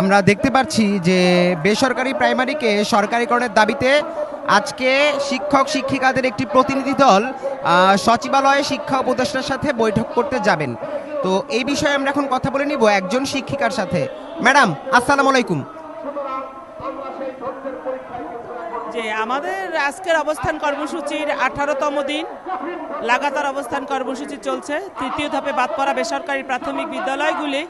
আমরা দেখতে পাচ্ছি যে বেসরকারি প্রাইমারিকে সরকারিকরণের দাবিতে আজকে শিক্ষক শিক্ষিকাদের একটি প্রতিনিধি দল সচিবালয়ে শিক্ষা উপদেষ্টার সাথে বৈঠক করতে যাবেন। তো এই বিষয়ে আমরা এখন কথা বলে নিব একজন শিক্ষিকার সাথে। ম্যাডাম, আসসালামু আলাইকুম। যে আমাদের আজকের অবস্থান কর্মসূচির আঠারোতম দিন, লাগাতার অবস্থান কর্মসূচি চলছে। তৃতীয় ধাপে বাদ পড়া বেসরকারি প্রাথমিক বিদ্যালয়গুলি,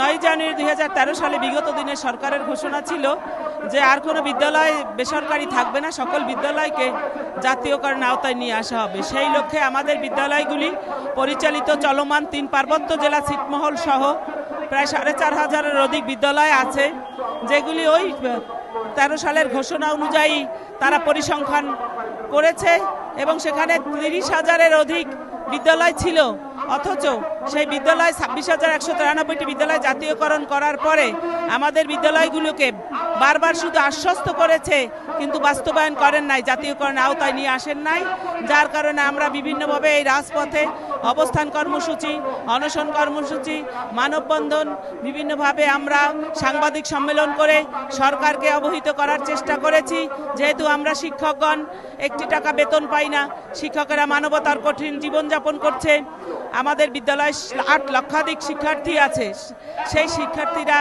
নয় জানুয়ারি দুই হাজার তেরো সালে বিগত দিনে সরকারের ঘোষণা ছিল যে আর কোনো বিদ্যালয় বেসরকারি থাকবে না, সকল বিদ্যালয়কে জাতীয়করণ আওতায় নিয়ে আসা হবে। সেই লক্ষ্যে আমাদের বিদ্যালয়গুলি পরিচালিত চলমান তিন পার্বত্য জেলা ছিটমহল সহ প্রায় সাড়ে চার হাজারের অধিক বিদ্যালয় আছে, যেগুলি ওই তেরো সালের ঘোষণা অনুযায়ী তারা পরিসংখ্যান করেছে এবং সেখানে তিরিশ হাজারের অধিক বিদ্যালয় ছিল। অথচ সেই বিদ্যালয় ছাব্বিশ হাজার একশো তিরানব্বইটি বিদ্যালয় জাতীয়করণ করার পরে আমাদের বিদ্যালয়গুলোকে বারবার শুধু আশ্বস্ত করেছে, কিন্তু বাস্তবায়ন করেন নাই, জাতীয়করণ আওতায় নিয়ে আসেন নাই, যার কারণে আমরা বিভিন্নভাবে এই রাজপথে অবস্থান কর্মসূচি, অনশন কর্মসূচি, মানববন্ধন বিভিন্নভাবে আমরা সাংবাদিক সম্মেলন করে সরকারকে অবহিত করার চেষ্টা করেছি। যেহেতু আমরা শিক্ষকগণ একটি টাকা বেতন পাই না, শিক্ষকেরা মানবতার কঠিন জীবনযাপন করছে আমাদের বিদ্যালয়ে আট লক্ষাধিক শিক্ষার্থী আছে। সেই শিক্ষার্থীরা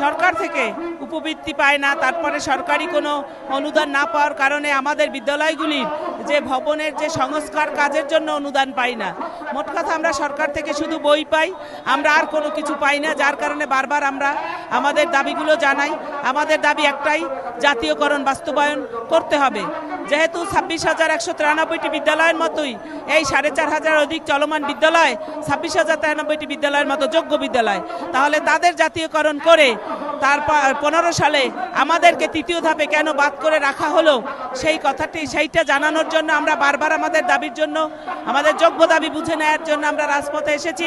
সরকার থেকে উপবৃত্তি পায় না, তারপরে সরকারি কোনো অনুদান না পাওয়ার কারণে আমাদের বিদ্যালয়গুলির যে ভবনের যে সংস্কার কাজের জন্য অনুদান পাই না। মোট কথা আমরা সরকার থেকে শুধু বই পাই, আমরা আর কোনো কিছু পাই না, যার কারণে বারবার আমরা আমাদের দাবিগুলো জানাই। আমাদের দাবি একটাই, জাতীয়করণ বাস্তবায়ন করতে হবে। যেহেতু ছাব্বিশ হাজার একশো তিরানব্বইটি বিদ্যালয়ের মতোই এই সাড়ে চার হাজার অধিক চলমান বিদ্যালয়, ছাব্বিশ হাজার তিরানব্বইটি বিদ্যালয়ের মতো যোগ্য বিদ্যালয়। তাহলে তাদের জাতীয়করণ করে তার পনেরো সালে আমাদেরকে তৃতীয় ধাপে কেন বাদ করে রাখা হলো, সেই কথাটি, সেইটা জানানোর জন্য আমরা বারবার আমাদের দাবির জন্য, আমাদের যোগ্য দাবি বুঝে নেওয়ার জন্য আমরা রাজপথে এসেছি।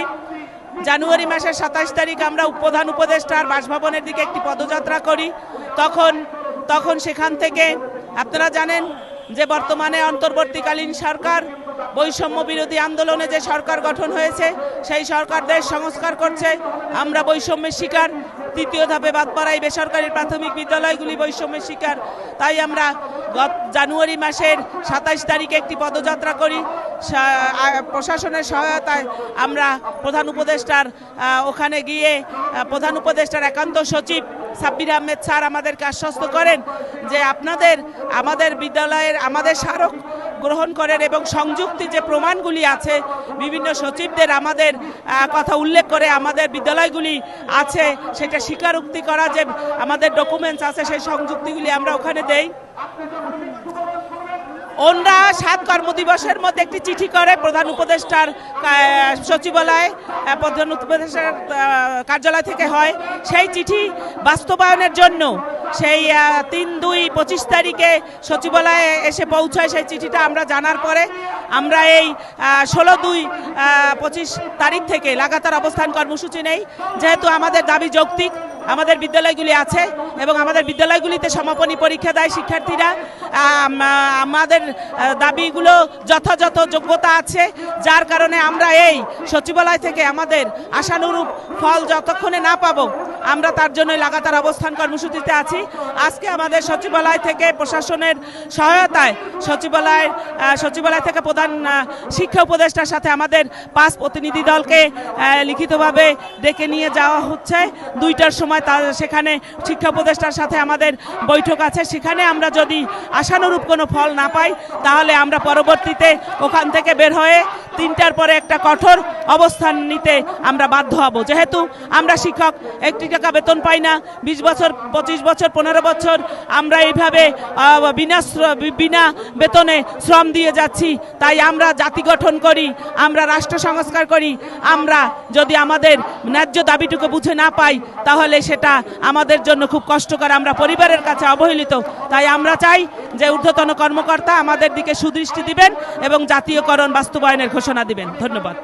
জানুয়ারি মাসের সাতাশ তারিখ আমরা প্রধান উপদেষ্টার বাসভবনের দিকে একটি পদযাত্রা করি। তখন তখন সেখান থেকে, আপনারা জানেন যে বর্তমানে অন্তর্বর্তীকালীন সরকার বৈষম্য বিরোধী আন্দোলনে যে সরকার গঠন হয়েছে, সেই সরকার দেশ সংস্কার করছে। আমরা বৈষম্যের শিকার। তৃতীয় ধাপে বাদ পড়াই বেসরকারি প্রাথমিক বিদ্যালয়গুলি বৈষম্যের শিকার। তাই আমরা গত জানুয়ারি মাসের সাতাইশ তারিখে একটি পদযাত্রা করি। প্রশাসনের সহায়তায় আমরা প্রধান উপদেষ্টার ওখানে গিয়ে প্রধান উপদেষ্টার একান্ত সচিব সাব্বির আহমেদ স্যার আমাদেরকে আশ্বস্ত করেন যে আপনাদের, আমাদের বিদ্যালয়ের, আমাদের স্মারক গ্রহণ করেন এবং সংযুক্তি যে প্রমাণগুলি আছে, বিভিন্ন সচিবদের আমাদের কথা উল্লেখ করে আমাদের বিদ্যালয়গুলি আছে, সেটা স্বীকারোক্তি করা যে আমাদের ডকুমেন্টস আছে, সেই সংযুক্তিগুলি আমরা ওখানে দেই। ওনরা সাত কর্মদিবসের মধ্যে একটি চিঠি করে প্রধান উপদেষ্টার সচিবালয় প্রধান উপদেষ্টার কার্যালয় থেকে হয়। সেই চিঠি বাস্তবায়নের জন্য সেই তিন দুই পঁচিশ তারিখে সচিবালয়ে এসে পৌঁছায় সেই চিঠিটা আমরা জানার পরে আমরা এই ষোলো দুই পঁচিশ তারিখ থেকে লাগাতার অবস্থান কর্মসূচি নেই। যেহেতু আমাদের দাবি যৌক্তিক, আমাদের বিদ্যালয়গুলি আছে এবং আমাদের বিদ্যালয়গুলিতে সমাপনী পরীক্ষা দেয় শিক্ষার্থীরা। আমাদের দাবিগুলো যথাযথ যোগ্যতা আছে, যার কারণে আমরা এই সচিবালয় থেকে আমাদের আশানুরূপ ফল যতক্ষণে না পাবো আমরা তার জন্য লাগাতার অবস্থান কর্মসূচিতে আছি। আজকে আমাদের সচিবালয় থেকে প্রশাসনের সহায়তায় সচিবালয় সচিবালয় থেকে প্রধান শিক্ষা উপদেষ্টার সাথে আমাদের পাঁচ প্রতিনিধি দলকে লিখিতভাবে ডেকে নিয়ে যাওয়া হচ্ছে। দুইটার সময় তা সেখানে শিক্ষা উপদেষ্টার সাথে আমাদের বৈঠক আছে। সেখানে আমরা যদি আশানুরূপ কোনো ফল না পাই, তাহলে আমরা পরবর্তীতে ওখান থেকে বের হয়ে তিনটার পরে একটা কঠোর অবস্থান নিতে আমরা বাধ্য হব। যেহেতু আমরা শিক্ষক, একটি টাকা বেতন পাই না, বিশ বছর, পঁচিশ বছর, পনেরো বছর আমরা এইভাবে বিনা বিনা বেতনে শ্রম দিয়ে যাচ্ছি, তাই আমরা জাতি গঠন করি, আমরা রাষ্ট্র সংস্কার করি, আমরা যদি আমাদের ন্যায্য দাবিটুকু বুঝে না পাই, তাহলে সেটা আমাদের জন্য খুব কষ্টকর, আমরা পরিবারের কাছে অবহেলিত, তাই আমরা চাই যে ঊর্ধ্বতন কর্মকর্তা আমাদের দিকে সুদৃষ্টি দিবেন এবং জাতীয়করণ বাস্তবায়নের ঘোষণা দিবেন। ধন্যবাদ।